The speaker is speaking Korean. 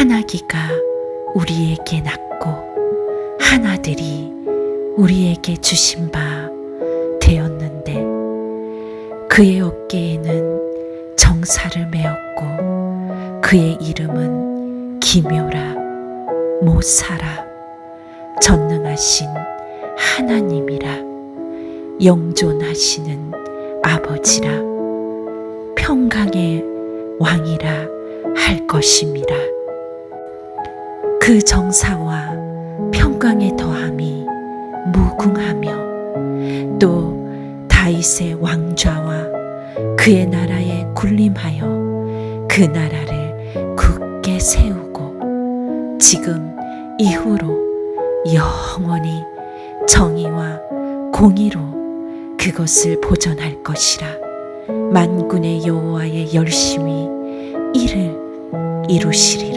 하나기가 우리에게 낳고 하나들이 우리에게 주신 바 되었는데 그의 어깨에는 정사를 메었고 그의 이름은 기묘라 모사라 전능하신 하나님이라 영존하시는 아버지라 평강의 왕이라 할 것임이라 그 정사와 평강의 더함이 무궁하며 또 다윗의 왕좌와 그의 나라에 군림하여 그 나라를 굳게 세우고 지금 이후로 영원히 정의와 공의로 그것을 보존할 것이라 만군의 여호와의 열심히 이를 이루시리